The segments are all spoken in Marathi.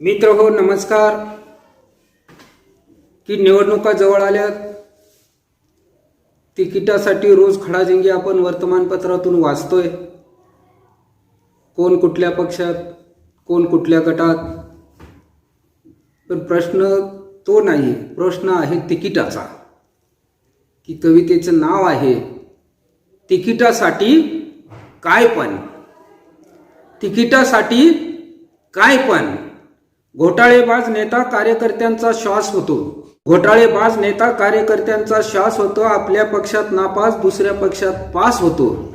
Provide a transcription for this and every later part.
मित्र हो नमस्कार. की निवडणुका जवळ आल्यात तिकिटासाठी रोज खडाजंगी आपण वर्तमानपत्रातून वाचतोय. कोण कुठल्या पक्षात कोण कुठल्या गटात. पण प्रश्न तो नाही प्रश्न आहे तिकिटाचा. की कवितेचं नाव आहे तिकिटासाठी काय पण. तिकिटासाठी काय पण. घोटाळेबाज नेता कार्यकर्त्यांचा श्वास होतो. घोटाळेबाज नेता कार्यकर्त्यांचा श्वास होतो आपल्या पक्षात नापास दुसऱ्या पक्षात पास होतो.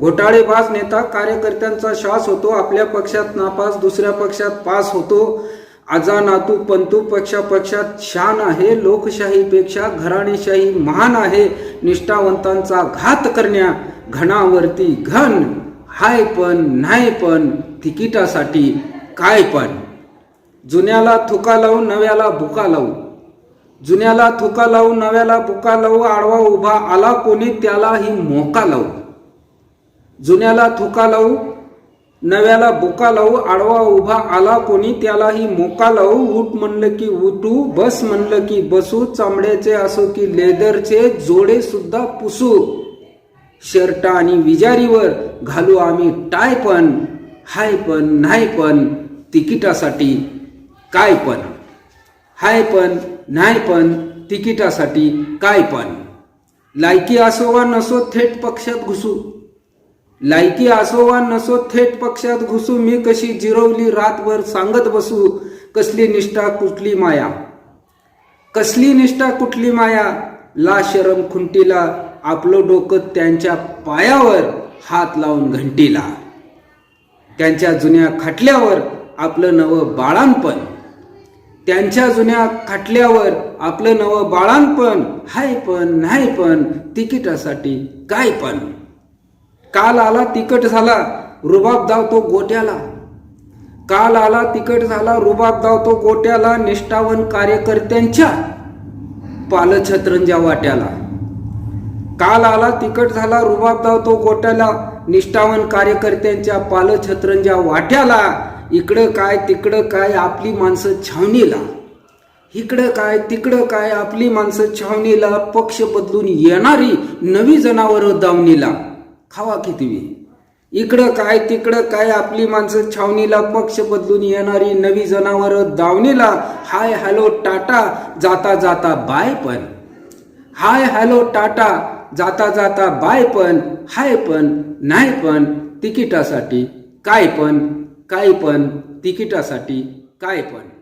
घोटाळेबाज नेता कार्यकर्त्यांचा श्वास होतो आपल्या पक्षात नापास दुसऱ्या पक्षात पास होतो. आजा नातू पंतू पक्षा पक्षात शान आहे लोकशाहीपेक्षा घराणेशाही महान आहे. निष्ठावंतांचा घात करण्या घणावरती घन. हाय पण नाही पण तिकिटासाठी काय पण. जुन्याला थुका लावू नव्याला बुका लावू जुन्याला थुका लावू नव्याला बुका लावू आडवा उभा आला कोणी त्यालाही मोका लावू जुन्याला थुका लावू नव्याला बुका लावू आडवा उभा आला कोणी त्यालाही मोका लावू उठ म्हणलं की उठू बस म्हणलं की बसू चामड्याचे असो की लेदरचे जोडे सुद्धा पुसू. शर्ट आणि विजारीवर घालू आम्ही टाय पण हाय पण नाही पण तिकिटासाठी काय पण. हाय पण नाही पण तिकिटासाठी काय पण. लायकी असो वा नसो थेट पक्षात घुसू. लायकी असो वा नसो थेट पक्षात घुसू. मी कशी जिरवली रातभर सांगत बसू? कसली निष्ठा कुठली माया? कसली निष्ठा कुठली माया? ला शरम खुंटीला आपलं डोकं त्यांच्या पायावर हात लावून घंटीला. त्यांच्या जुन्या खटल्यावर आपलं नवं बाळांपण. त्यांच्या जुन्या खाटल्यावर आपलं नवं बाळांपण हाय पण नाही पण तिकिटासाठी काय पण. काल आला तिकट झाला रुबाब धावतो गोट्याला. काल आला तिकट झाला रुबाब धावतो गोट्याला निष्ठावन कार्यकर्त्यांच्या पालछत्रंजा वाट्याला. काल आला तिकट झाला रुबाब धावतो गोट्याला निष्ठावन कार्यकर्त्यांच्या पालछत्रंजा वाट्याला. इकडं काय तिकडं काय आपली माणसं छावणीला. इकडं काय तिकडं काय आपली माणसं छावणीला पक्ष बदलून येणारी नवी जनावरं दावणीला. खावा किती इकडं काय तिकडं काय आपली माणसं छावणीला पक्ष बदलून येणारी नवी जनावरं दावणीला. हाय हॅलो टाटा जाता जाता बाय पण. हाय हॅलो टाटा जाता जाता बाय पण. हाय पण नाही पण तिकिटासाठी काय पण. काय पण तिकिटासाठी काय पण.